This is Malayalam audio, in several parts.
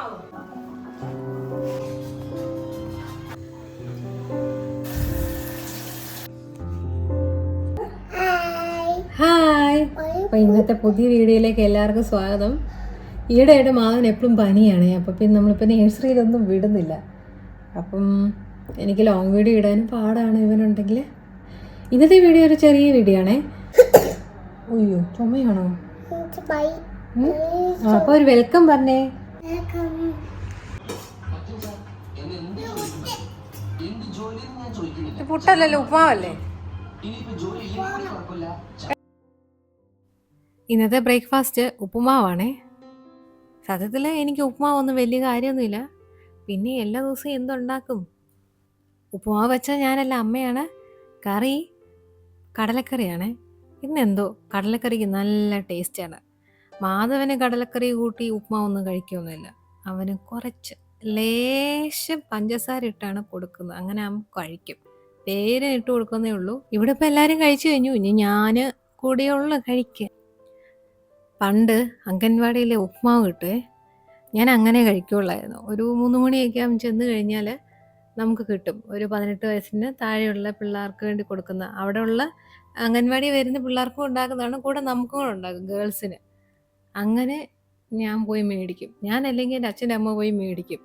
ഹായ്. അപ്പോൾ ഇന്നത്തെ പുതിയ വീഡിയോയിലേക്ക് എല്ലാവർക്കും സ്വാഗതം. ഈയിടെയായിട്ട് മാധവൻ എപ്പോഴും പനിയാണ്. അപ്പോൾ പിന്നെ നമ്മളിപ്പോൾ നേഴ്സറിയിലൊന്നും വിടുന്നില്ല. അപ്പം എനിക്ക് ലോങ് വീഡിയോ ഇടാനും പാടാണ് ഇവനുണ്ടെങ്കിൽ. ഇന്നത്തെ വീഡിയോ ഒരു ചെറിയ വീഡിയോ ആണേ. അയ്യോ ചുമയാണോ? അപ്പോൾ ഒരു വെൽക്കം പറഞ്ഞേ. പുട്ടല്ലല്ലോ ഉപ്മാവല്ലേ ഇന്നത്തെ ബ്രേക്ക്ഫാസ്റ്റ് ഉപ്പുമാവാണേ. സത്യത്തിൽ എനിക്ക് ഉപ്പുമാവൊന്നും വലിയ കാര്യമൊന്നുമില്ല. പിന്നെ എല്ലാ ദിവസവും എന്തുണ്ടാക്കും? ഉപ്പുമാവ് വെച്ചാൽ ഞാനല്ല അമ്മയാണ്. കറി കടലക്കറിയാണ്. ഇന്നെന്തോ? കടലക്കറിക്ക് നല്ല ടേസ്റ്റാണ്. മാധവന് കടലക്കറി കൂട്ടി ഉപ്പുമാവൊന്നും കഴിക്കുകയൊന്നുമില്ല അവന് കുറച്ച് ലേശം പഞ്ചസാര ഇട്ടാണ് കൊടുക്കുന്നത്. അങ്ങനെ അവൻ കഴിക്കും. പേരിന് ഇട്ട് കൊടുക്കുന്നേ ഉള്ളൂ. ഇവിടെ ഇപ്പം എല്ലാവരും കഴിച്ചു കഴിഞ്ഞു. ഇനി ഞാൻ കൂടിയുള്ള കഴിക്കുക പണ്ട് അംഗൻവാടിയിലെ ഉപ്മാവ് കിട്ടേ ഞാൻ അങ്ങനെ കഴിക്കുള്ളായിരുന്നു. ഒരു മൂന്ന് മണിയൊക്കെ ആകുമ്പോൾ ചെന്ന് കഴിഞ്ഞാൽ നമുക്ക് കിട്ടും. ഒരു പതിനെട്ട് വയസ്സിന് താഴെയുള്ള പിള്ളേർക്ക് വേണ്ടി കൊടുക്കുന്ന അവിടെയുള്ള അംഗൻവാടി വരുന്ന പിള്ളേർക്കും ഉണ്ടാക്കുന്നതാണ് കൂടെ നമുക്കും ഉണ്ടാക്കും ഗേൾസിന്. അങ്ങനെ ഞാൻ പോയി മേടിക്കും. ഞാൻ അല്ലെങ്കിൽ എന്റെ അച്ഛന്റെ അമ്മ പോയി മേടിക്കും.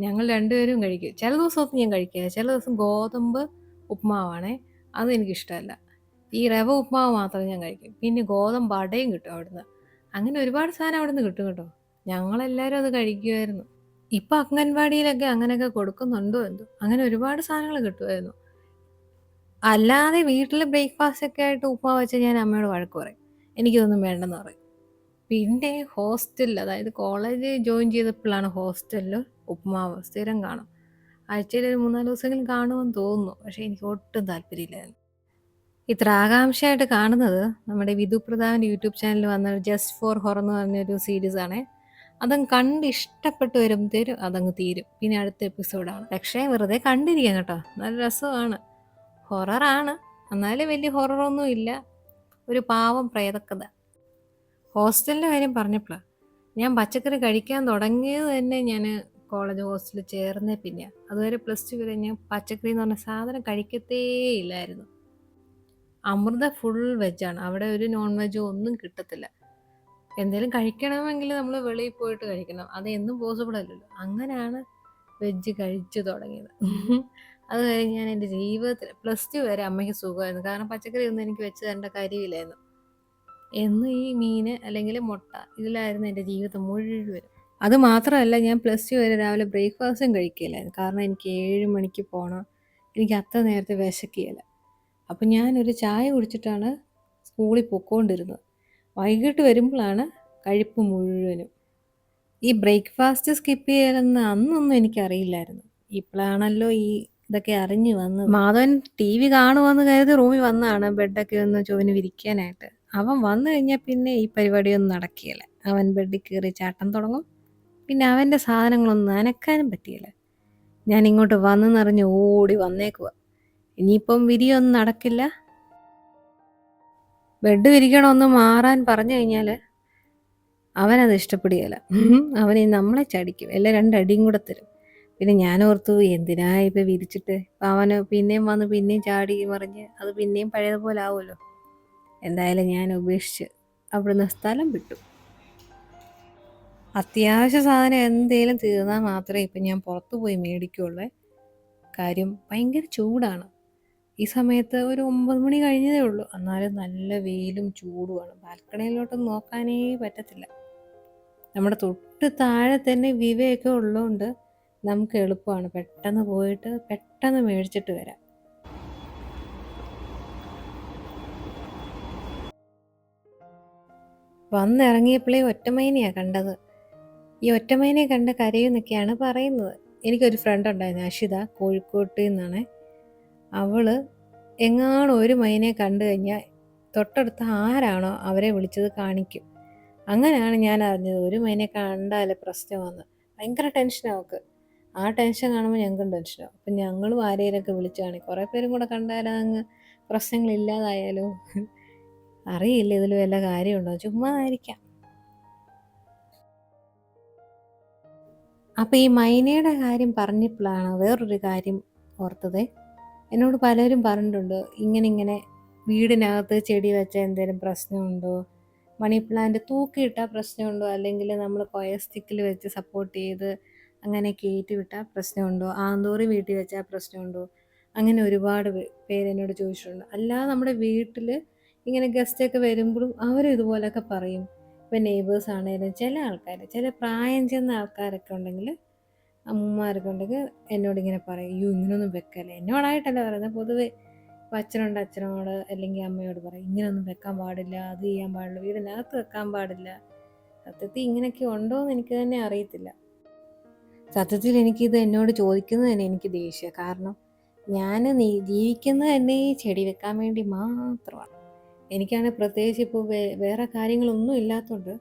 ഞങ്ങൾ രണ്ടുപേരും കഴിക്കും. ചില ദിവസമൊന്നും ഞാൻ കഴിക്കുക ചില ദിവസം ഗോതമ്പ് ഉപ്മാവാണേ. അത് എനിക്കിഷ്ടമല്ല. ഈ റവ ഉപ്മാവ് മാത്രമേ ഞാൻ കഴിക്കും. പിന്നെ ഗോതമ്പ് അടയും കിട്ടും അവിടുന്ന്. അങ്ങനെ ഒരുപാട് സാധനം അവിടുന്ന് കിട്ടും കേട്ടോ. ഞങ്ങളെല്ലാവരും അത് കഴിക്കുമായിരുന്നു ഇപ്പം അംഗൻവാടിയിലൊക്കെ അങ്ങനെയൊക്കെ കൊടുക്കുന്നുണ്ടോ എന്തോ? അങ്ങനെ ഒരുപാട് സാധനങ്ങൾ കിട്ടുമായിരുന്നു അല്ലാതെ വീട്ടിൽ ബ്രേക്ക്ഫാസ്റ്റ് ഒക്കെ ആയിട്ട് ഉപ്മാവ് വെച്ചാൽ ഞാൻ അമ്മയോട് വഴക്ക് പറയും. എനിക്കിതൊന്നും വേണ്ടെന്ന് പറയും. പിന്നെ ഹോസ്റ്റലിൽ അതായത് കോളേജ് ജോയിൻ ചെയ്തപ്പോഴാണ് ഹോസ്റ്റലിൽ ഉപ്മാവ് സ്ഥിരം കാണും ആഴ്ചയിൽ ഒരു മൂന്നാൽ ദിവസമെങ്കിലും കാണുമെന്ന് തോന്നുന്നു. പക്ഷേ എനിക്ക് ഒട്ടും താല്പര്യമില്ലായിരുന്നു. ഇത്ര ആകാംക്ഷയായിട്ട് കാണുന്നത് നമ്മുടെ വിധു പ്രധാൻ യൂട്യൂബ് ചാനൽ വന്ന ജസ്റ്റ് ഫോർ ഹൊർ എന്ന് പറഞ്ഞൊരു സീരീസ് ആണ്. അതങ്ങ് കണ്ട് ഇഷ്ടപ്പെട്ട് വരുമ്പോഴത്തേരും അതങ്ങ് തീരും. പിന്നെ അടുത്ത എപ്പിസോഡാണ് പക്ഷേ വെറുതെ കണ്ടിരിക്കാം കേട്ടോ. നല്ല രസമാണ്. ഹൊററാണ് എന്നാലും വലിയ ഹൊററൊന്നും ഇല്ല ഒരു പാവം പ്രേതക്കഥ. ഹോസ്റ്റലിന്റെ കാര്യം പറഞ്ഞപ്പോഴാണ് ഞാൻ പച്ചക്കറി കഴിക്കാൻ തുടങ്ങിയത് തന്നെ ഞാൻ കോളേജ് ഹോസ്റ്റലിൽ ചേർന്നേ പിന്നെ അതുവരെ പ്ലസ് ടു വരെ ഞാൻ പച്ചക്കറി എന്ന് പറഞ്ഞ സാധനം കഴിക്കത്തേ ഇല്ലായിരുന്നു. അമൃത ഫുൾ വെജാണ് അവിടെ ഒരു നോൺ വെജോ ഒന്നും കിട്ടത്തില്ല. എന്തെങ്കിലും കഴിക്കണമെങ്കിൽ നമ്മൾ വെളിയിൽ പോയിട്ട് കഴിക്കണം. അത് എന്നും പോസിബിൾ അല്ലല്ലോ. അങ്ങനെയാണ് വെജ് കഴിച്ചു തുടങ്ങിയത്. അത് കഴിഞ്ഞ് ഞാൻ എന്റെ ജീവിതത്തിൽ പ്ലസ് ടു വരെ അമ്മയ്ക്ക് സുഖമായിരുന്നു. കാരണം പച്ചക്കറി ഒന്നും എനിക്ക് വെച്ച് തരേണ്ട കാര്യമില്ലായിരുന്നു. എന്നും ഈ മീൻ അല്ലെങ്കിൽ മുട്ട ഇതിലായിരുന്നു എന്റെ ജീവിതം മുഴുവൻ അത് മാത്രമല്ല ഞാൻ പ്ലസ് ടു വരെ രാവിലെ ബ്രേക്ക്ഫാസ്റ്റും കഴിക്കില്ലായിരുന്നു. കാരണം എനിക്ക് ഏഴ് മണിക്ക് പോകണം എനിക്ക് അത്ര നേരത്തെ വിശക്കിയില്ല അപ്പം ഞാനൊരു ചായ കുടിച്ചിട്ടാണ് സ്കൂളിൽ പൊക്കോണ്ടിരുന്നത്. വൈകിട്ട് വരുമ്പോഴാണ് കഴിപ്പ് മുഴുവനും. ഈ ബ്രേക്ക്ഫാസ്റ്റ് സ്കിപ്പ് ചെയ്യലെന്ന് അന്നൊന്നും എനിക്കറിയില്ലായിരുന്നു. ഇപ്പോഴാണല്ലോ ഈ ഇതൊക്കെ അറിഞ്ഞു വന്നത്. മാധവൻ ടി വി കാണുമെന്ന് കരുതി റൂമിൽ വന്നതാണ്. ബെഡൊക്കെ ഒന്ന് ചുവന് വിരിക്കാനായിട്ട്. അവൻ വന്നു കഴിഞ്ഞാൽ പിന്നെ ഈ പരിപാടിയൊന്നും നടക്കുകയില്ല അവൻ ബെഡിൽ കയറി ചാട്ടം തുടങ്ങും. പിന്നെ അവന്റെ സാധനങ്ങളൊന്നും നനക്കാനും പറ്റിയില്ല. ഞാൻ ഇങ്ങോട്ട് വന്നെന്നറിഞ്ഞ് ഓടി വന്നേക്കുക ഇനിയിപ്പം വിരിയൊന്നും നടക്കില്ല. ബെഡ് വിരിക്കണമെന്ന് മാറാൻ പറഞ്ഞു കഴിഞ്ഞാൽ അവനത് ഇഷ്ടപ്പെടുകയില്ല. അവനെ നമ്മളെ ചടിക്കും. എല്ലാം രണ്ടടിയും കൂടെ തരും. പിന്നെ ഞാൻ ഓർത്തു എന്തിനാ ഇപ്പം വിരിച്ചിട്ട്? അപ്പം അവന് പിന്നെയും വന്ന് പിന്നെയും ചാടി മറിഞ്ഞ് അത് പിന്നെയും പഴയതുപോലെ ആവുമല്ലോ. എന്തായാലും ഞാൻ ഉപേക്ഷിച്ച് അവിടുന്ന് സ്ഥലം വിട്ടു. അത്യാവശ്യ സാധനം എന്തേലും തീർന്നാൽ മാത്രമേ ഇപ്പം ഞാൻ പുറത്തു പോയി മേടിക്കുള്ളൂ കാര്യം ഭയങ്കര ചൂടാണ്. ഈ സമയത്ത് ഒരു ഒമ്പത് മണി കഴിഞ്ഞതേ ഉള്ളൂ. എന്നാലും നല്ല വെയിലും ചൂടുമാണ്. ബാൽക്കണിയിലോട്ട് നോക്കാനേ പറ്റത്തില്ല. നമ്മുടെ തൊട്ട് താഴെ തന്നെ വിവയൊക്കെ ഉള്ളതുകൊണ്ട് നമുക്ക് എളുപ്പമാണ്. പെട്ടെന്ന് പോയിട്ട് പെട്ടെന്ന് മേടിച്ചിട്ട് വരാം. വന്നിറങ്ങിയപ്പോഴേ ഒറ്റമൈനെയാണ് കണ്ടത്. ഈ ഒറ്റമൈനെ കണ്ട് കരയുന്നൊക്കെയാണ് പറയുന്നത്. എനിക്കൊരു ഫ്രണ്ട് ഉണ്ടായിരുന്നു അഷിത കോഴിക്കോട്ടിൽ നിന്നാണ് അവൾ എങ്ങാണോ ഒരു മൈനെ കണ്ടു കഴിഞ്ഞാൽ തൊട്ടടുത്ത് ആരാണോ അവരെ വിളിച്ചത് കാണിക്കും. അങ്ങനെയാണ് ഞാൻ അറിഞ്ഞത്. ഒരു മൈനെ കണ്ടാൽ പ്രശ്നമാണ് ഭയങ്കര ടെൻഷനാണ് അവൾക്ക് ആ ടെൻഷൻ കാണുമ്പോൾ ഞങ്ങൾക്കും ടെൻഷനാവും അപ്പം ഞങ്ങളും ആരെയൊക്കെ വിളിച്ചു കുറേ പേരും കൂടെ കണ്ടാലും അങ്ങ് പ്രശ്നങ്ങളില്ലാതായാലോ? അറിയില്ല ഇതിൽ വല്ല കാര്യമുണ്ടോ? ചുമ്മാ ആയിരിക്കാം അപ്പോൾ ഈ മൈനയുടെ കാര്യം പറഞ്ഞപ്പോഴാണ് വേറൊരു കാര്യം ഓർത്തത്. എന്നോട് പലരും പറഞ്ഞിട്ടുണ്ട് ഇങ്ങനെ ഇങ്ങനെ വീടിനകത്ത് ചെടി വെച്ച എന്തെങ്കിലും പ്രശ്നമുണ്ടോ? മണി പ്ലാന്റ് തൂക്കിയിട്ടാൽ പ്രശ്നമുണ്ടോ? അല്ലെങ്കിൽ നമ്മൾ കൊയ സ്റ്റിക്കിൽ വെച്ച് സപ്പോർട്ട് ചെയ്ത് അങ്ങനെ കയറ്റി വിട്ടാൽ പ്രശ്നമുണ്ടോ? ആന്തോറി വീട്ടിൽ വെച്ചാൽ പ്രശ്നമുണ്ടോ? അങ്ങനെ ഒരുപാട് പേര് എന്നോട് ചോദിച്ചിട്ടുണ്ട്. അല്ലാതെ നമ്മുടെ വീട്ടിൽ ഇങ്ങനെ ഗസ്റ്റൊക്കെ വരുമ്പോഴും അവരും ഇതുപോലെയൊക്കെ പറയും. ഇപ്പം നെയ്ബേഴ്സ് ആണെങ്കിലും ചില ആൾക്കാർ ചില പ്രായം ചെന്ന ആൾക്കാരൊക്കെ ഉണ്ടെങ്കിൽ അമ്മമാരൊക്കെ ഉണ്ടെങ്കിൽ എന്നോട് ഇങ്ങനെ പറയും യു ഇങ്ങനൊന്നും വെക്കല്ലേ. എന്നോടായിട്ടല്ല പറയുന്നത്. പൊതുവേ ഇപ്പം അച്ഛനോട് അച്ഛനോട് അല്ലെങ്കിൽ അമ്മയോട് പറയും ഇങ്ങനൊന്നും വെക്കാൻ പാടില്ല അത് ചെയ്യാൻ പാടില്ല വീടിനകത്ത് വെക്കാൻ പാടില്ല. സത്യത്തിൽ ഇങ്ങനെയൊക്കെ ഉണ്ടോ എന്ന് എനിക്ക് തന്നെ അറിയത്തില്ല. സത്യത്തിൽ എനിക്കിത് എന്നോട് ചോദിക്കുന്നത് തന്നെ എനിക്ക് ദേഷ്യം. കാരണം ഞാൻ നീ ജീവിക്കുന്നത് തന്നെ ഈ ചെടി വെക്കാൻ വേണ്ടി മാത്രമാണ്. എനിക്കാണെങ്കിൽ പ്രത്യേകിച്ച് ഇപ്പോൾ വേ വേറെ കാര്യങ്ങളൊന്നും ഇല്ലാത്തതുകൊണ്ട്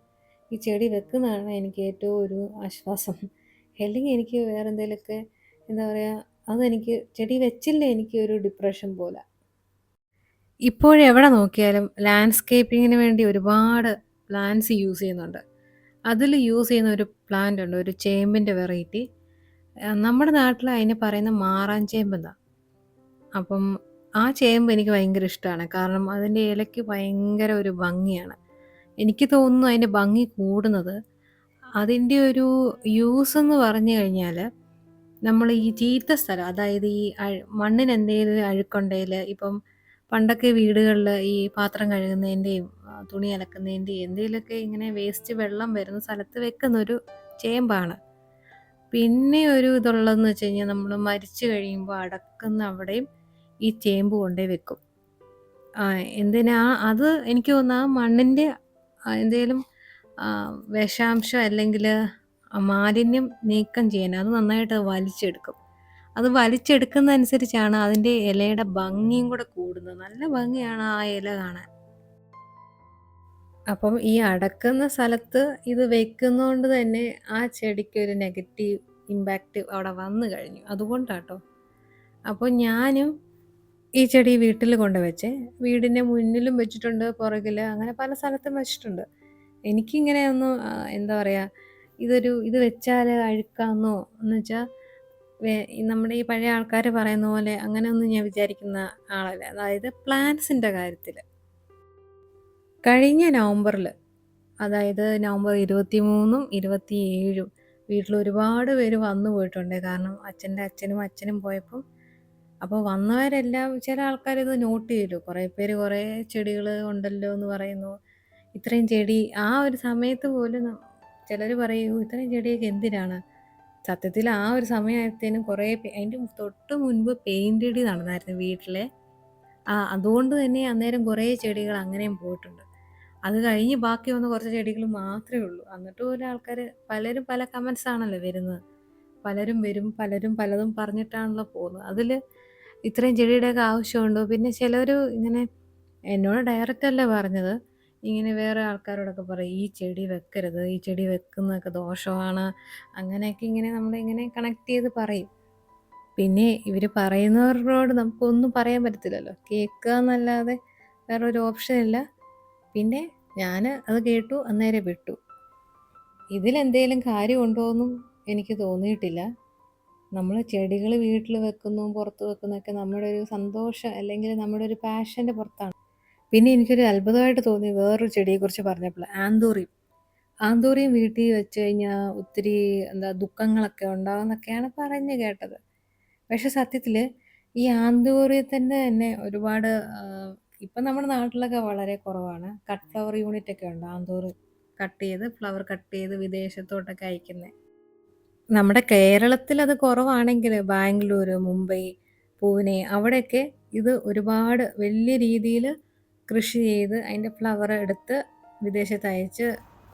ഈ ചെടി വെക്കുന്നതാണ് എനിക്ക് ഏറ്റവും ഒരു ആശ്വാസം. അല്ലെങ്കിൽ എനിക്ക് വേറെ എന്തെങ്കിലുമൊക്കെ എന്താ പറയുക അതെനിക്ക് ചെടി വെച്ചില്ലേ എനിക്ക് ഒരു ഡിപ്രഷൻ പോലെ. ഇപ്പോഴെവിടെ നോക്കിയാലും ലാൻഡ്സ്കേപ്പിങ്ങിന് വേണ്ടി ഒരുപാട് പ്ലാന്റ്സ് യൂസ് ചെയ്യുന്നുണ്ട്. അതിൽ യൂസ് ചെയ്യുന്ന ഒരു പ്ലാന്റ് ഉണ്ട് ഒരു ചേമ്പിന്റെ വെറൈറ്റി നമ്മുടെ നാട്ടിൽ അതിന് പറയുന്ന മാറാൻ ചേമ്പെന്നാണ് അപ്പം ആ ചേമ്പ് എനിക്ക് ഭയങ്കര ഇഷ്ടമാണ് കാരണം അതിന്റെ ഇലയ്ക്ക് ഭയങ്കര ഒരു ഭംഗിയാണ്. എനിക്ക് തോന്നുന്നു അതിന്റെ ഭംഗി കൂടുന്നത്. അതിന്റെ ഒരു യൂസ് എന്ന് പറഞ്ഞു കഴിഞ്ഞാൽ നമ്മൾ ഈ ചീത്ത സ്ഥലം അതായത് ഈ മണ്ണിന് എന്തെങ്കിലും അഴുക്കുണ്ടെങ്കിൽ ഇപ്പം പണ്ടൊക്കെ വീടുകളിൽ ഈ പാത്രം കഴുകുന്നതിന്റെയും തുണി അലക്കുന്നതിന്റെയും എന്തെങ്കിലുമൊക്കെ ഇങ്ങനെ വേസ്റ്റ് വെള്ളം വരുന്ന സ്ഥലത്ത് വെക്കുന്ന ഒരു ചേമ്പാണ്. പിന്നെ ഒരു ഇതുള്ളതെന്ന് വെച്ച് കഴിഞ്ഞാൽ നമ്മൾ മരിച്ചു കഴിയുമ്പോൾ അടക്കുന്ന അവിടെയും ഈ ചേമ്പ് കൊണ്ടേ വെക്കും. എന്തിനാ? അത് എനിക്ക് തോന്നാ ആ മണ്ണിന്റെ എന്തെങ്കിലും വിഷാംശം അല്ലെങ്കിൽ മാലിന്യം നീക്കം ചെയ്യാൻ അത് നന്നായിട്ട് വലിച്ചെടുക്കും. അത് വലിച്ചെടുക്കുന്നതനുസരിച്ചാണ് അതിന്റെ ഇലയുടെ ഭംഗിയും കൂടെ കൂടുന്നത്. നല്ല ഭംഗിയാണ് ആ ഇല കാണാൻ. അപ്പം ഈ അടക്കുന്ന സ്ഥലത്ത് ഇത് വെക്കുന്നതുകൊണ്ട് തന്നെ ആ ചെടിക്ക് ഒരു നെഗറ്റീവ് ഇമ്പാക്റ്റ് അവിടെ വന്നു കഴിഞ്ഞു. അതുകൊണ്ടാട്ടോ. അപ്പോൾ ഞാനും ഈ ചെടി വീട്ടിൽ കൊണ്ടുവച്ചേ വീടിന്റെ മുന്നിലും വെച്ചിട്ടുണ്ട് പുറകിൽ അങ്ങനെ പല സ്ഥലത്തും വെച്ചിട്ടുണ്ട്. എനിക്കിങ്ങനെ ഒന്നും എന്താ പറയുക ഇതൊരു ഇത് വെച്ചാൽ അഴുക്കാന്നോ എന്ന് വെച്ചാൽ നമ്മുടെ ഈ പഴയ ആൾക്കാർ പറയുന്ന പോലെ അങ്ങനെ ഒന്നും ഞാൻ വിചാരിക്കുന്ന ആളല്ല. അതായത് പ്ലാന്റ്സിന്റെ കാര്യത്തിൽ കഴിഞ്ഞ നവംബറിൽ അതായത് നവംബർ ഇരുപത്തി മൂന്നും ഇരുപത്തി ഏഴും വീട്ടിൽ ഒരുപാട് പേര് വന്നു പോയിട്ടുണ്ട്. കാരണം അച്ഛന്റെ അച്ഛനും അച്ഛനും പോയപ്പം അപ്പോൾ വന്നവരെല്ലാം ചില ആൾക്കാർ ഇത് നോട്ട് ചെയ്തു. കുറേ പേര് കുറേ ചെടികൾ ഉണ്ടല്ലോ എന്ന് പറയുന്നു. ഇത്രയും ചെടി ആ ഒരു സമയത്ത് പോലും ചിലർ പറയൂ ഇത്രയും ചെടിയൊക്കെ എന്തിനാണ്? സത്യത്തിൽ ആ ഒരു സമയത്തേനും കുറേ അതിന്റെ തൊട്ട് മുൻപ് പെയിന്റ് അടി നടന്നായിരുന്നു വീട്ടിലെ. ആ അതുകൊണ്ട് തന്നെ അന്നേരം കുറേ ചെടികൾ അങ്ങനെയും പോയിട്ടുണ്ട്. അത് കഴിഞ്ഞ് ബാക്കി വന്ന കുറച്ച് ചെടികൾ മാത്രമേ ഉള്ളൂ. എന്നിട്ട് പോലും ആൾക്കാർ പലരും പല കമൻസ് ആണല്ലോ വരുന്നത്. പലരും വരും പലരും പലതും പറഞ്ഞിട്ടാണല്ലോ പോകുന്നത്. അതിൽ ഇത്രയും ചെടിയുടെയൊക്കെ ആവശ്യമുണ്ടോ? പിന്നെ ചിലർ ഇങ്ങനെ എന്നോട് ഡയറക്റ്റ് അല്ല പറഞ്ഞത്. ഇങ്ങനെ വേറെ ആൾക്കാരോടൊക്കെ പറയും ഈ ചെടി വെക്കരുത് ഈ ചെടി വെക്കുന്നതൊക്കെ ദോഷമാണ്. അങ്ങനെയൊക്കെ ഇങ്ങനെ നമ്മളിങ്ങനെ കണക്ട് ചെയ്ത് പറയും. പിന്നെ ഇവർ പറയുന്നവരോട് നമുക്കൊന്നും പറയാൻ പറ്റത്തില്ലല്ലോ. കേൾക്കുക എന്നല്ലാതെ വേറെ ഒരു ഓപ്ഷൻ ഇല്ല. പിന്നെ ഞാൻ അത് കേട്ടു അന്നേരം വിട്ടു. ഇതിലെന്തേലും കാര്യമുണ്ടോ എന്നും എനിക്ക് തോന്നിയിട്ടില്ല. നമ്മൾ ചെടികൾ വീട്ടിൽ വെക്കുന്നു പുറത്ത് വെക്കുന്നതൊക്കെ നമ്മുടെ ഒരു സന്തോഷം അല്ലെങ്കിൽ നമ്മുടെ ഒരു പാഷന്റെ പുറത്താണ്. പിന്നെ എനിക്കൊരു അത്ഭുതമായിട്ട് തോന്നി വേറൊരു ചെടിയെക്കുറിച്ച് പറഞ്ഞപ്പോൾ ആന്തൂറിയം. ആന്തൂറിയം വീട്ടിൽ വെച്ച് കഴിഞ്ഞാൽ ഒത്തിരി എന്താ ദുഃഖങ്ങളൊക്കെ ഉണ്ടാകുമെന്നൊക്കെയാണ് പറഞ്ഞു കേട്ടത്. പക്ഷെ സത്യത്തിൽ ഈ ആന്തൂറിയത്തിന്റെ തന്നെ ഒരുപാട് ഇപ്പം നമ്മുടെ നാട്ടിലൊക്കെ വളരെ കുറവാണ്. കട്ട് ഫ്ലവർ യൂണിറ്റ് ഒക്കെ ഉണ്ട് ആന്തൂർ കട്ട് ചെയ്ത് ഫ്ലവർ കട്ട് ചെയ്ത് വിദേശത്തോട്ടൊക്കെ അയക്കുന്നത് നമ്മുടെ കേരളത്തിൽ അത് കുറവാണെങ്കിൽ ബാംഗ്ലൂര്, മുംബൈ പൂനെ അവിടെയൊക്കെ ഇത് ഒരുപാട് വലിയ രീതിയിൽ കൃഷി ചെയ്ത് അതിന്റെ ഫ്ലവർ എടുത്ത് വിദേശത്ത് അയച്ച്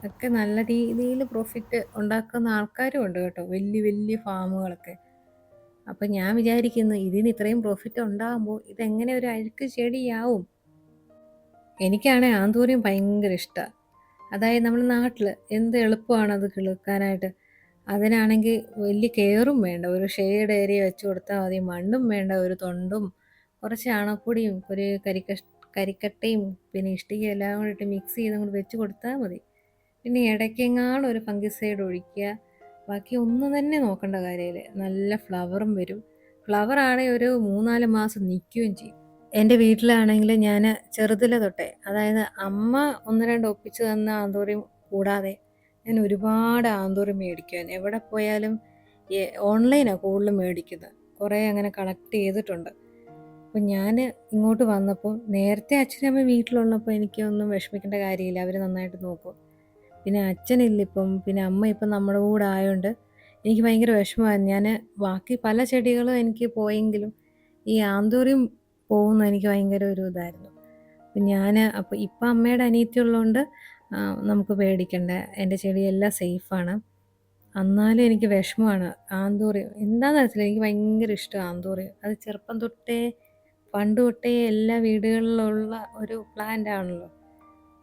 ഒക്കെ നല്ല രീതിയിൽ പ്രോഫിറ്റ് ഉണ്ടാക്കുന്ന ആൾക്കാരും ഉണ്ട് കേട്ടോ. വലിയ വലിയ ഫാമുകളൊക്കെ. അപ്പം ഞാൻ വിചാരിക്കുന്നു ഇതിന് ഇത്രയും പ്രോഫിറ്റ് ഉണ്ടാകുമ്പോൾ ഇതെങ്ങനെ ഒരു അഴുക്ക് ചെടിയാവും? എനിക്കാണെങ്കിൽ ആന്തൂരിയും ഭയങ്കര ഇഷ്ടമാണ് അതായത് നമ്മുടെ നാട്ടിൽ എന്ത് എളുപ്പമാണ് അത് കിളുക്കാനായിട്ട്? അതിനാണെങ്കിൽ വലിയ കെയറും വേണ്ട. ഒരു ഷെയ്ഡ് ഏരിയ വെച്ച് കൊടുത്താൽ മതി. മണ്ണും വേണ്ട ഒരു തൊണ്ടും. കുറച്ച് ചാണകപ്പൊടിയും ഒരു കരിക്ക കരിക്കട്ടയും പിന്നെ ഇഷ്ടികയും എല്ലാം കൂടി ഇട്ട് മിക്സ് ചെയ്ത് അങ്ങോട്ട് വെച്ച് കൊടുത്താൽ മതി. പിന്നെ ഇടയ്ക്കെങ്ങാണ്ട് ഒരു ഫംഗിസൈഡ് ഒഴിക്കുക. ബാക്കി ഒന്നും തന്നെ നോക്കേണ്ട കാര്യമില്ല. നല്ല ഫ്ലവറും വരും. ഫ്ലവർ ആണെങ്കിൽ ഒരു മൂന്നാൽ മാസം നിൽക്കുകയും ചെയ്യും. എന്റെ വീട്ടിലാണെങ്കിൽ ഞാൻ ചെറുതിലെ തൊട്ടേ അതായത് അമ്മ ഒന്ന് രണ്ട് ഒപ്പിച്ച് തന്ന അതോറിയും കൂടാതെ ഞാൻ ഒരുപാട് ആന്തൂറി മേടിക്കുവാൻ. എവിടെ പോയാലും ഓൺലൈനാണ് കൂടുതലും മേടിക്കുന്നത് കുറേ അങ്ങനെ കളക്ട് ചെയ്തിട്ടുണ്ട്. അപ്പം ഞാൻ ഇങ്ങോട്ട് വന്നപ്പോൾ നേരത്തെ അച്ഛനമ്മ വീട്ടിലുള്ളപ്പോൾ എനിക്കൊന്നും വിഷമിക്കേണ്ട കാര്യമില്ല. അവർ നന്നായിട്ട് നോക്കും. പിന്നെ അച്ഛനില്ലിപ്പം പിന്നെ അമ്മ ഇപ്പം നമ്മുടെ കൂടെ ആയതുകൊണ്ട് എനിക്ക് ഭയങ്കര വിഷമമായിരുന്നു ഞാൻ ബാക്കി പല ചെടികളും എനിക്ക് പോയെങ്കിലും ഈ ആന്തൂറിയും പോകുന്ന എനിക്ക് ഭയങ്കര ഒരു ഇതായിരുന്നു. അപ്പം ഞാൻ അപ്പോൾ ഇപ്പം അമ്മയുടെ അനിയത്തി ഉള്ളതുകൊണ്ട് നമുക്ക് പേടിക്കണ്ട. എന്റെ ചെടിയെല്ലാം സേഫാണ്. എന്നാലും എനിക്ക് വിഷമമാണ് ആന്തൂറിയം. എന്താണെന്ന് അറിയത്തില്ല. എനിക്ക് ഭയങ്കര ഇഷ്ടമാണ് ആന്തൂറിയം. അത് ചെറുപ്പം തൊട്ടേ പണ്ട് തൊട്ടേ എല്ലാ വീടുകളിലുള്ള ഒരു പ്ലാന്റ് ആണല്ലോ.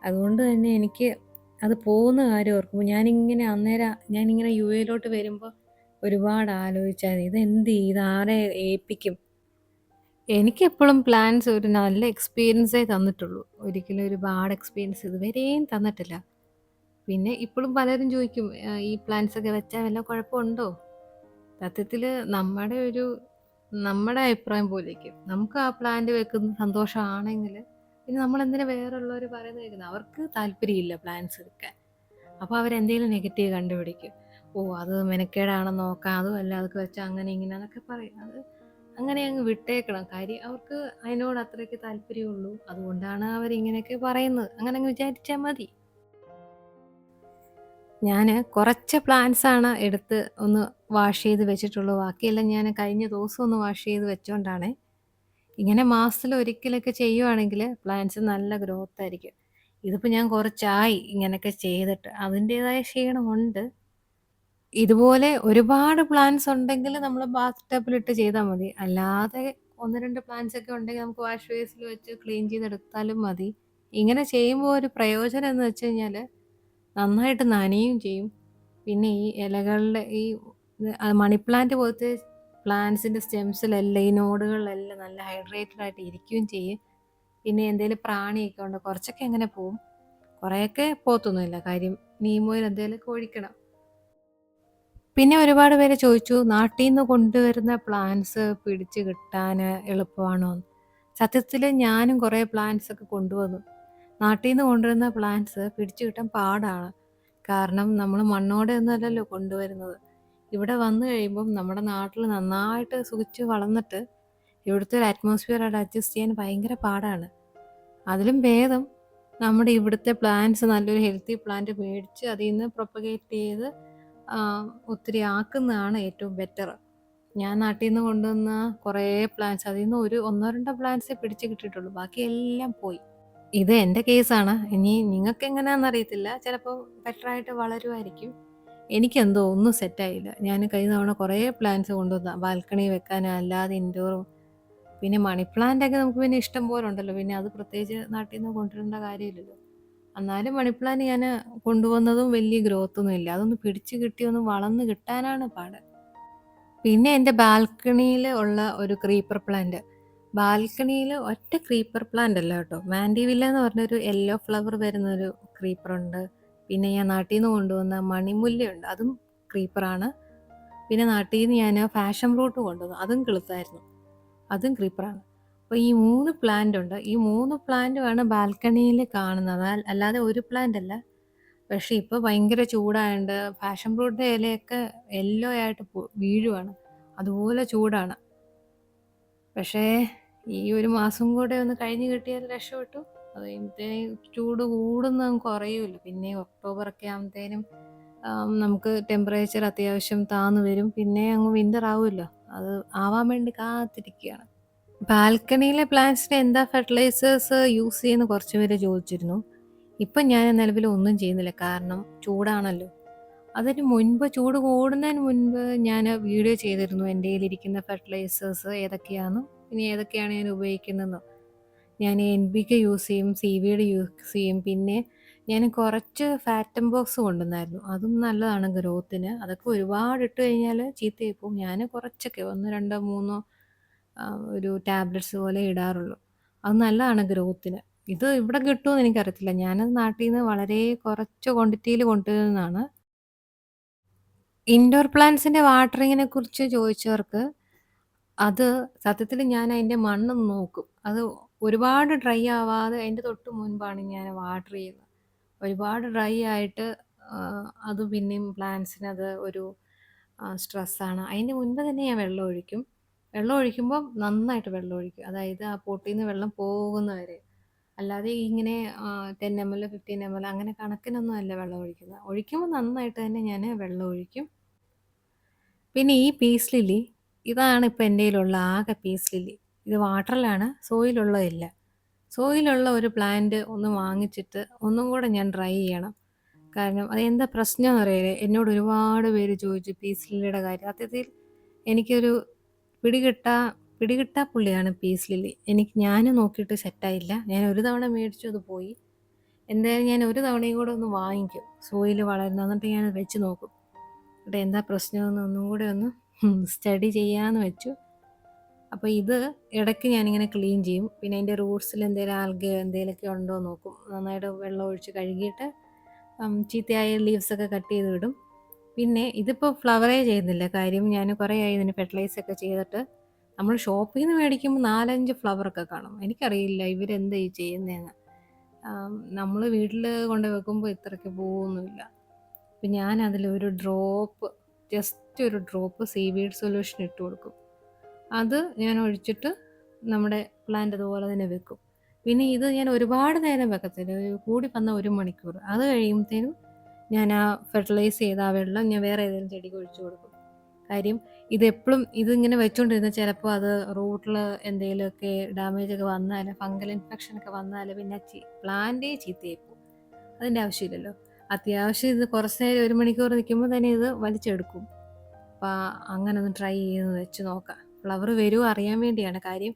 അതുകൊണ്ട് തന്നെ എനിക്ക് അത് പോകുന്ന കാര്യം ഓർക്കുമ്പോൾ ഞാനിങ്ങനെ അന്നേരം ഞാനിങ്ങനെ യു എയിലോട്ട് വരുമ്പോൾ ഒരുപാട് ആലോചിച്ചായിരുന്നു. ഇത് ആരെ ഏൽപ്പിക്കും? എനിക്കെപ്പോഴും പ്ലാൻസ് ഒരു നല്ല എക്സ്പീരിയൻസേ തന്നിട്ടുള്ളൂ. ഒരിക്കലും ഒരു ബാഡ് എക്സ്പീരിയൻസ് ഇതുവരെയും തന്നിട്ടില്ല. പിന്നെ ഇപ്പോഴും പലരും ചോദിക്കും ഈ പ്ലാൻസ് ഒക്കെ വെച്ചാൽ വല്ല കുഴപ്പമുണ്ടോ? സത്യത്തിൽ നമ്മുടെ ഒരു നമ്മുടെ അഭിപ്രായം പോലെയൊക്കെ. നമുക്ക് ആ പ്ലാന്റ് വെക്കുന്ന സന്തോഷമാണെങ്കിൽ പിന്നെ നമ്മൾ എന്തിനാ വേറുള്ളവർ പറയുന്നത് കേൾക്കുന്നത്? അവർക്ക് താല്പര്യമില്ല പ്ലാൻസ് എടുക്കാൻ അപ്പോൾ അവരെന്തെങ്കിലും നെഗറ്റീവ് കണ്ടുപിടിക്കും. ഓ അത് മെനക്കേടാണെന്ന് നോക്കാം. അതുമല്ല അതൊക്കെ വെച്ചാൽ അങ്ങനെ ഇങ്ങനെ എന്നൊക്കെ പറയും. അത് അങ്ങനെ അങ്ങ് വിട്ടേക്കണം. കാര്യം അവർക്ക് അതിനോട് അത്രയ്ക്ക് താല്പര്യമുള്ളൂ. അതുകൊണ്ടാണ് അവരിങ്ങനെയൊക്കെ പറയുന്നത്. അങ്ങനെ അങ്ങ് വിചാരിച്ചാൽ മതി. ഞാൻ കുറച്ച് പ്ലാൻസ് ആണ് എടുത്ത് ഒന്ന് വാഷ് ചെയ്ത് വെച്ചിട്ടുള്ളൂ. ബാക്കിയെല്ലാം ഞാൻ കഴിഞ്ഞ ദിവസം ഒന്ന് വാഷ് ചെയ്ത് വെച്ചോണ്ടാണ്. ഇങ്ങനെ മാസത്തിൽ ഒരിക്കലൊക്കെ ചെയ്യുവാണെങ്കിൽ പ്ലാൻസ് നല്ല ഗ്രോത്ത് ആയിരിക്കും. ഇതിപ്പോൾ ഞാൻ കുറച്ചായി ഇങ്ങനെയൊക്കെ ചെയ്തിട്ട്. അതിന്റേതായ ക്ഷീണമുണ്ട്. ഇതുപോലെ ഒരുപാട് പ്ലാന്റ്സ് ഉണ്ടെങ്കിൽ നമ്മൾ ബാത്ത് ടബിലിട്ട് ചെയ്താൽ മതി. അല്ലാതെ ഒന്ന് രണ്ട് പ്ലാന്റ്സ് ഒക്കെ ഉണ്ടെങ്കിൽ നമുക്ക് വാഷ് ബേസിൽ വെച്ച് ക്ലീൻ ചെയ്തെടുത്താലും മതി. ഇങ്ങനെ ചെയ്യുമ്പോൾ ഒരു പ്രയോജനം എന്ന് വെച്ച് കഴിഞ്ഞാൽ നന്നായിട്ട് നനയും ചെയ്യും. പിന്നെ ഈ ഇലകളുടെ ഈ മണി പ്ലാന്റ് പോലത്തെ പ്ലാന്റ്സിന്റെ സ്റ്റെംസിലെല്ലാം ഈ നോഡുകളിലെല്ലാം നല്ല ഹൈഡ്രേറ്റഡ് ആയിട്ട് ഇരിക്കുകയും ചെയ്യും. പിന്നെ എന്തെങ്കിലും പ്രാണിയൊക്കെ ഉണ്ട് കുറച്ചൊക്കെ എങ്ങനെ പോവും. കുറേയൊക്കെ പോത്തൊന്നുമില്ല. കാര്യം നീമോയിൽ എന്തെങ്കിലുമൊക്കെ ഒഴിക്കണം. പിന്നെ ഒരുപാട് പേര് ചോദിച്ചു നാട്ടിൽ നിന്ന് കൊണ്ടുവരുന്ന പ്ലാന്റ്സ് പിടിച്ച് കിട്ടാൻ എളുപ്പമാണോ? സത്യത്തിൽ ഞാനും കുറേ പ്ലാന്റ്സ് ഒക്കെ കൊണ്ടുവന്നു. നാട്ടിൽ നിന്ന് കൊണ്ടുവരുന്ന പ്ലാന്റ്സ് പിടിച്ചു കിട്ടാൻ പാടാണ്. കാരണം നമ്മൾ മണ്ണോടെ ഒന്നുമല്ലല്ലോ കൊണ്ടുവരുന്നത്. ഇവിടെ വന്നു കഴിയുമ്പം നമ്മുടെ നാട്ടിൽ നന്നായിട്ട് സുഖിച്ച് വളർന്നിട്ട് ഇവിടുത്തെ ഒരു അറ്റ്മോസ്ഫിയറായിട്ട് അഡ്ജസ്റ്റ് ചെയ്യാൻ ഭയങ്കര പാടാണ്. അതിലും ഭേദം നമ്മുടെ ഇവിടുത്തെ പ്ലാന്റ്സ് നല്ലൊരു ഹെൽത്തി പ്ലാന്റ് മേടിച്ച് അതിൽ നിന്ന് പ്രൊപ്പഗേറ്റ് ചെയ്ത് ഒത്തിരി ആക്കുന്നതാണ് ഏറ്റവും ബെറ്റർ ഞാൻ നാട്ടിൽ നിന്ന് കൊണ്ടുവന്ന കുറേ പ്ലാന്റ്സ് അതിൽ നിന്ന് ഒരു ഒന്നോ രണ്ടോ പ്ലാന്റ്സേ പിടിച്ച് കിട്ടിയിട്ടുള്ളൂ. ബാക്കി എല്ലാം പോയി. ഇത് എന്റെ കേസാണ് ഇനി നിങ്ങൾക്ക് എങ്ങനെയാണെന്ന് അറിയത്തില്ല. ചിലപ്പോൾ ബെറ്ററായിട്ട് വളരുമായിരിക്കും എനിക്കെന്തോ ഒന്നും സെറ്റായില്ല ഞാൻ കഴിഞ്ഞ തവണ കുറേ പ്ലാന്റ്സ് കൊണ്ടുവന്ന. ബാൽക്കണി വെക്കാനോ അല്ലാതെ ഇൻഡോറും പിന്നെ മണി പ്ലാന്റ് ഒക്കെ നമുക്ക് പിന്നെ ഇഷ്ടം പോലെ ഉണ്ടല്ലോ. പിന്നെ അത് പ്രത്യേകിച്ച് നാട്ടിൽ നിന്ന് കൊണ്ടുവരേണ്ട കാര്യമില്ലല്ലോ. എന്നാലും മണി പ്ലാന്റ് ഞാൻ കൊണ്ടുവന്നതും വലിയ ഗ്രോത്ത് ഒന്നും ഇല്ല അതൊന്ന് പിടിച്ചു കിട്ടി ഒന്ന് വളർന്ന് കിട്ടാനാണ് പാട്. പിന്നെ എന്റെ ബാൽക്കണിയിൽ ഉള്ള ഒരു ക്രീപ്പർ പ്ലാന്റ്. ബാൽക്കണിയിൽ ഒറ്റ ക്രീപ്പർ പ്ലാന്റ് അല്ല കേട്ടോ. മാൻഡിവില്ല എന്ന് പറഞ്ഞൊരു യെല്ലോ ഫ്ലവർ വരുന്ന ഒരു ക്രീപ്പർ ഉണ്ട്. പിന്നെ ഞാൻ നാട്ടിൽ നിന്ന് കൊണ്ടുവന്ന മണിമുല്ലയുണ്ട്. അതും ക്രീപ്പറാണ് പിന്നെ നാട്ടിൽ നിന്ന് ഞാൻ ഫാഷൻ ഫ്രൂട്ട് കൊണ്ടുവന്നു. അതും കിളുത്തായിരുന്നു. അതും ക്രീപ്പറാണ് അപ്പോൾ ഈ മൂന്ന് പ്ലാന്റ് ഉണ്ട്. ഈ മൂന്ന് പ്ലാന്റുമാണ് ബാൽക്കണിയിൽ കാണുന്നത്. അല്ലാതെ ഒരു പ്ലാന്റ് അല്ല. പക്ഷെ ഇപ്പോൾ ഭയങ്കര ചൂടായതുകൊണ്ട് ഫാഷൻ ഫ്രൂട്ടിന്റെ ഇലയൊക്കെ യെല്ലോ ആയിട്ട് വീഴുവാണ്. അതുപോലെ ചൂടാണ്. പക്ഷേ ഈ ഒരു മാസം കൂടെ ഒന്ന് കഴിഞ്ഞ് കിട്ടിയാൽ രക്ഷപ്പെട്ടു. അത് കഴിയുമ്പത്തേനും ചൂട് കൂടുന്ന കുറയൂല പിന്നെ ഒക്ടോബർ ഒക്ടോബറൊക്കെ ആകുമ്പത്തേനും നമുക്ക് ടെമ്പറേച്ചർ അത്യാവശ്യം താന്നു വരും. പിന്നെ അങ്ങ് വിന്റർ ആവുമല്ലോ. അത് ആവാൻ വേണ്ടി കാത്തിരിക്കുകയാണ്. ബാൽക്കണിയിലെ പ്ലാന്റ്സിന് എന്താ ഫെർട്ടിലൈസേഴ്സ് യൂസ് ചെയ്യുന്ന കുറച്ച് പേര് ചോദിച്ചിരുന്നു. ഇപ്പം ഞാൻ നിലവിൽ ഒന്നും ചെയ്യുന്നില്ല. കാരണം ചൂടാണല്ലോ. അതിന് മുൻപ് ചൂട് കൂടുന്നതിന് മുൻപ് ഞാൻ വീഡിയോ ചെയ്തിരുന്നു എന്റെ കയ്യിലിരിക്കുന്ന ഫെർട്ടിലൈസേഴ്സ് ഏതൊക്കെയാണെന്നും പിന്നെ ഏതൊക്കെയാണ് ഞാൻ ഉപയോഗിക്കുന്നതെന്നും. ഞാൻ എൻ ബി കെ യൂസ് ചെയ്യും സി വിയുടെ യൂസ് ചെയ്യും. പിന്നെ ഞാൻ കുറച്ച് ഫാറ്റൻ ബോക്സ് കൊണ്ടുവന്നായിരുന്നു. അതും നല്ലതാണ് ഗ്രോത്തിന്. അതൊക്കെ ഒരുപാട് ഇട്ട് കഴിഞ്ഞാൽ ചീത്തയായി പോകും. ഞാൻ കുറച്ചൊക്കെ ഒന്ന് രണ്ടോ മൂന്നോ ഒരു ടാബ്ലറ്റ്സ് പോലെ ഇടാറുള്ളൂ അത് നല്ലതാണ് ഗ്രോത്തിന് ഇത് ഇവിടെ കിട്ടുമെന്ന് എനിക്കറിയത്തില്ല ഞാനത് നാട്ടിൽ നിന്ന് വളരെ കുറച്ച് ക്വാണ്ടിറ്റിയിൽ കൊണ്ടുവരുന്നതാണ് ഇൻഡോർ പ്ലാന്റ്സിന്റെ വാട്ടറിങ്ങിനെ കുറിച്ച് ചോദിച്ചവർക്ക് അത് സത്യത്തിൽ ഞാൻ അതിന്റെ മണ്ണ് നോക്കും. അത് ഒരുപാട് ഡ്രൈ ആവാതെ അതിന്റെ തൊട്ട് മുൻപാണ് ഞാൻ വാട്ടർ ചെയ്യുന്നത്. ഒരുപാട് ഡ്രൈ ആയിട്ട് അത് പിന്നെയും പ്ലാന്റ്സിനത് ഒരു സ്ട്രെസ്സാണ്. അതിന്റെ മുൻപ് തന്നെ ഞാൻ വെള്ളം ഒഴിക്കും. വെള്ളം ഒഴിക്കുമ്പോൾ നന്നായിട്ട് വെള്ളം ഒഴിക്കും. അതായത് ആ പൊട്ടീന്ന് വെള്ളം പോകുന്നവരെ. അല്ലാതെ ഇങ്ങനെ ten 10 M L, 15 M L അങ്ങനെ കണക്കിനൊന്നും അല്ല വെള്ളം ഒഴിക്കുന്നത്. ഒഴിക്കുമ്പോൾ നന്നായിട്ട് തന്നെ ഞാൻ വെള്ളം ഒഴിക്കും. പിന്നെ ഈ പീസ് ലില്ലി ഇതാണ് ഇപ്പം എന്റെ കയ്യിലുള്ള ആകെ പീസ് ലില്ലി. ഇത് വാട്ടറിലാണ്, സോയിലുള്ളതില്ല. സോയിലുള്ള ഒരു പ്ലാന്റ് ഒന്ന് വാങ്ങിച്ചിട്ട് ഒന്നും കൂടെ ഞാൻ ട്രൈ ചെയ്യണം. കാരണം അത് അതെന്താ പ്രശ്നമെന്ന് അറിയില്ല. എന്നോട് ഒരുപാട് പേര് ചോദിച്ചു പീസ് ലില്ലിയുടെ കാര്യം. സത്യത്തിൽ എനിക്കൊരു പിടികിട്ടാ പുള്ളിയാണ് പീസ് ലില്ലി. എനിക്ക് ഞാനും നോക്കിയിട്ട് സെറ്റായില്ല. ഞാൻ ഒരു തവണ മേടിച്ചു അത് പോയി. എന്തായാലും ഞാൻ ഒരു തവണയും കൂടെ ഒന്ന് വാങ്ങിക്കും. സോയിൽ വളരുന്ന എന്നിട്ട് ഞാൻ വെച്ച് നോക്കും. എന്നിട്ട് എന്താ പ്രശ്നമെന്ന് ഒന്നും കൂടെ ഒന്ന് സ്റ്റഡി ചെയ്യാമെന്ന് വെച്ചു. അപ്പോൾ ഇത് ഇടയ്ക്ക് ഞാനിങ്ങനെ ക്ലീൻ ചെയ്യും. പിന്നെ അതിന്റെ റൂട്ട്സിൽ എന്തെങ്കിലും ആൽഗയോ എന്തെങ്കിലുമൊക്കെ ഉണ്ടോ നോക്കും. നന്നായിട്ട് വെള്ളം ഒഴിച്ച് കഴുകിയിട്ട് ചീത്തയായ ലീവ്സൊക്കെ കട്ട് ചെയ്ത് വിടും. പിന്നെ ഇതിപ്പോൾ ഫ്ലവറേ ചെയ്യുന്നില്ല. കാര്യം ഞാൻ കുറേ ആയി ഇതിന് ഫെർട്ടിലൈസ് ഒക്കെ ചെയ്തിട്ട് നമ്മൾ ഷോപ്പിൽ നിന്ന് മേടിക്കുമ്പോൾ നാലഞ്ച് ഫ്ലവറൊക്കെ കാണും. എനിക്കറിയില്ല ഇവരെന്താ ഈ ചെയ്യുന്നതെന്ന്. നമ്മൾ വീട്ടിൽ കൊണ്ട് വെക്കുമ്പോൾ ഇത്രയ്ക്ക് പോകുന്നുമില്ല അപ്പം ഞാൻ അതിലൊരു ഡ്രോപ്പ് ജസ്റ്റ് ഒരു ഡ്രോപ്പ് സീവീഡ് സൊല്യൂഷൻ ഇട്ട് കൊടുക്കും. അത് ഞാൻ ഒഴിച്ചിട്ട് നമ്മുടെ പ്ലാന്റ് അതുപോലെ തന്നെ വെക്കും. പിന്നെ ഇത് ഞാൻ ഒരുപാട് നേരം വെക്കത്തില്ല. കൂടി വന്ന ഒരു മണിക്കൂർ. അത് കഴിയുമ്പത്തേനും ഞാൻ ആ ഫെർട്ടിലൈസ് ചെയ്ത ആ വെള്ളം ഞാൻ വേറെ ഏതെങ്കിലും ചെടിക്ക് ഒഴിച്ചു കൊടുക്കും. കാര്യം ഇതെപ്പോഴും ഇതിങ്ങനെ വെച്ചുകൊണ്ടിരുന്ന ചിലപ്പോൾ അത് റൂട്ടിൽ എന്തെങ്കിലുമൊക്കെ ഡാമേജ് ഒക്കെ വന്നാൽ ഫംഗൽ ഇൻഫെക്ഷൻ ഒക്കെ വന്നാൽ പിന്നെ പ്ലാന്റേ ചീത്തയായി പോകും. അതിന്റെ ആവശ്യമില്ലല്ലോ. അത്യാവശ്യം ഇത് കുറച്ച് നേരം ഒരു മണിക്കൂർ നിൽക്കുമ്പോൾ തന്നെ ഇത് വലിച്ചെടുക്കും. അപ്പോൾ അങ്ങനെ ഒന്ന് ട്രൈ ചെയ്ത് വെച്ച് നോക്കാം. ഫ്ലവർ വരുമോ അറിയാൻ വേണ്ടിയാണ്. കാര്യം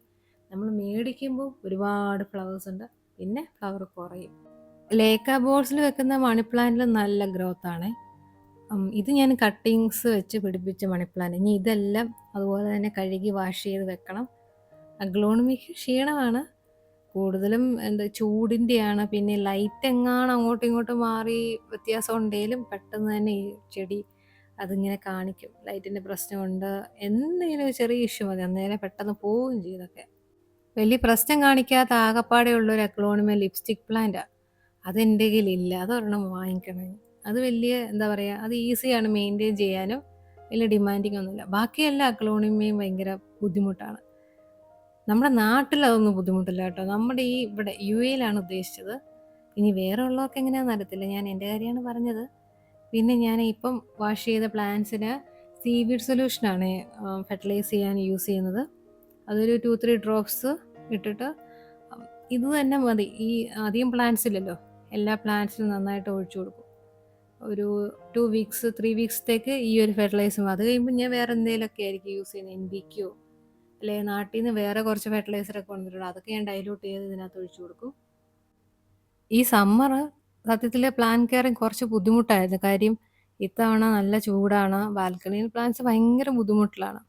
നമ്മൾ മേടിക്കുമ്പോൾ ഒരുപാട് ഫ്ലവേഴ്സ് ഉണ്ട്. പിന്നെ ഫ്ലവർ കുറയും. ലേക്ക ബോർഡ്സിൽ വെക്കുന്ന മണി പ്ലാന്റിൽ നല്ല ഗ്രോത്ത് ആണ്. ഇത് ഞാൻ കട്ടിങ്സ് വെച്ച് പിടിപ്പിച്ച മണി പ്ലാന്റ്. ഇനി ഇതെല്ലാം അതുപോലെ തന്നെ കഴുകി വാഷ് ചെയ്ത് വെക്കണം. അഗ്ലോണമിക്ക് ക്ഷീണമാണ്. കൂടുതലും എന്താ ചൂടിന്റെയാണ്. പിന്നെ ലൈറ്റ് എങ്ങാണ് അങ്ങോട്ടും ഇങ്ങോട്ടും മാറി വ്യത്യാസം ഉണ്ടെങ്കിലും പെട്ടെന്ന് തന്നെ ഈ ചെടി അതിങ്ങനെ കാണിക്കും. ലൈറ്റിന്റെ പ്രശ്നമുണ്ട്. എന്തെങ്കിലും ചെറിയ ഇഷ്യൂ മതി. അന്നേരം പെട്ടെന്ന് പോവുകയും ചെയ്തൊക്കെ വലിയ പ്രശ്നം കാണിക്കാത്ത ആകപ്പാടെ ഉള്ള ഒരു അഗ്ലോണിമ ലിപ്സ്റ്റിക് പ്ലാന്റാ. അതെന്റെ കയ്യിലില്ല. അതൊരെണ്ണം വാങ്ങിക്കണം അത് വലിയ എന്താ പറയുക അത് ഈസിയാണ് മെയിന്റെയിൻ ചെയ്യാനും വലിയ ഡിമാൻഡിങ് ഒന്നുമില്ല. ബാക്കിയെല്ലാ അക്ലോണിമയും ഭയങ്കര ബുദ്ധിമുട്ടാണ്. നമ്മുടെ നാട്ടിൽ അതൊന്നും ബുദ്ധിമുട്ടില്ല കേട്ടോ. നമ്മുടെ ഈ ഇവിടെ യു എയിലാണ് ഉദ്ദേശിച്ചത്. ഇനി വേറെ ഉള്ളവർക്ക് എങ്ങനെയാണെന്ന് അറിയത്തില്ല. ഞാൻ എന്റെ കാര്യമാണ് പറഞ്ഞത്. പിന്നെ ഞാൻ ഇപ്പം വാഷ് ചെയ്ത പ്ലാന്റ്സിന് സീവീഡ് സൊല്യൂഷനാണ് ഫെർട്ടിലൈസ് ചെയ്യാൻ യൂസ് ചെയ്യുന്നത്. അതൊരു 2, 3 ഡ്രോപ്സ് ഇട്ടിട്ട് ഇത് തന്നെ മതി. ഈ അധികം പ്ലാന്റ്സ് ഇല്ലല്ലോ. എല്ലാ പ്ലാന്റ്സിനും നന്നായിട്ട് ഒഴിച്ചു കൊടുക്കും. ഒരു ടു വീക്സ് ത്രീ വീക്സത്തേക്ക് ഈ ഒരു ഫെർട്ടിലൈസർ അത് കഴിയുമ്പോൾ ഞാൻ വേറെ എന്തെങ്കിലുമൊക്കെ ആയിരിക്കും യൂസ് ചെയ്യുന്നത്. എൻപിക്കയോ അല്ലെങ്കിൽ നാട്ടിൽ നിന്ന് വേറെ കുറച്ച് ഫെർട്ടിലൈസറൊക്കെ കൊണ്ടുവരും. അതൊക്കെ ഞാൻ ഡൈലൂട്ട് ചെയ്ത് ഇതിനകത്ത് ഒഴിച്ചു കൊടുക്കും. ഈ സമ്മർ സത്യത്തിൽ പ്ലാൻ കെയറിങ് കുറച്ച് ബുദ്ധിമുട്ടായിരുന്നു. കാര്യം ഇത്തവണ നല്ല ചൂടാണ്. ബാൽക്കണിയിൽ പ്ലാന്റ്സ് ഭയങ്കര ബുദ്ധിമുട്ടിലാണ്.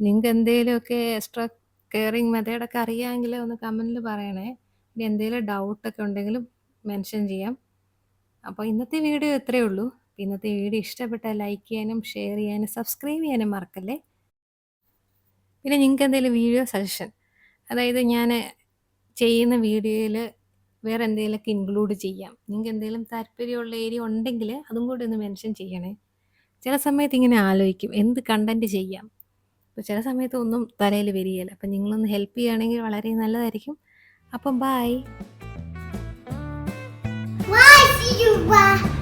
നിങ്ങൾക്ക് എന്തെങ്കിലുമൊക്കെ എക്സ്ട്രാ കെയറിങ് മെത്തേഡൊക്കെ അറിയാമെങ്കിൽ ഒന്ന് കമന്റിൽ പറയണേ. ഇനി എന്തെങ്കിലും ഡൗട്ടൊക്കെ ഉണ്ടെങ്കിലും മെൻഷൻ ചെയ്യാം. അപ്പോൾ ഇന്നത്തെ വീഡിയോ ഇത്രയേ ഉള്ളൂ. ഇന്നത്തെ വീഡിയോ ഇഷ്ടപ്പെട്ടാൽ ലൈക്ക് ചെയ്യാനും ഷെയർ ചെയ്യാനും സബ്സ്ക്രൈബ് ചെയ്യാനും മറക്കല്ലേ. പിന്നെ നിങ്ങൾക്ക് എന്തെങ്കിലും വീഡിയോ സജഷൻ അതായത് ഞാൻ ചെയ്യുന്ന വീഡിയോയിൽ വേറെ എന്തെങ്കിലുമൊക്കെ ഇൻക്ലൂഡ് ചെയ്യാം. നിങ്ങൾക്ക് എന്തെങ്കിലും താല്പര്യമുള്ള ഏരിയ ഉണ്ടെങ്കിൽ അതും കൂടി ഒന്ന് മെൻഷൻ ചെയ്യണേ. ചില സമയത്ത് ഇങ്ങനെ ആലോചിക്കും എന്ത് കണ്ടന്റ് ചെയ്യാം. അപ്പോൾ ചില സമയത്ത് ഒന്നും തലയിൽ വരികയില്ല. അപ്പം നിങ്ങളൊന്ന് ഹെൽപ്പ് ചെയ്യുകയാണെങ്കിൽ വളരെ നല്ലതായിരിക്കും. അപ്പം ബൈ. 哇。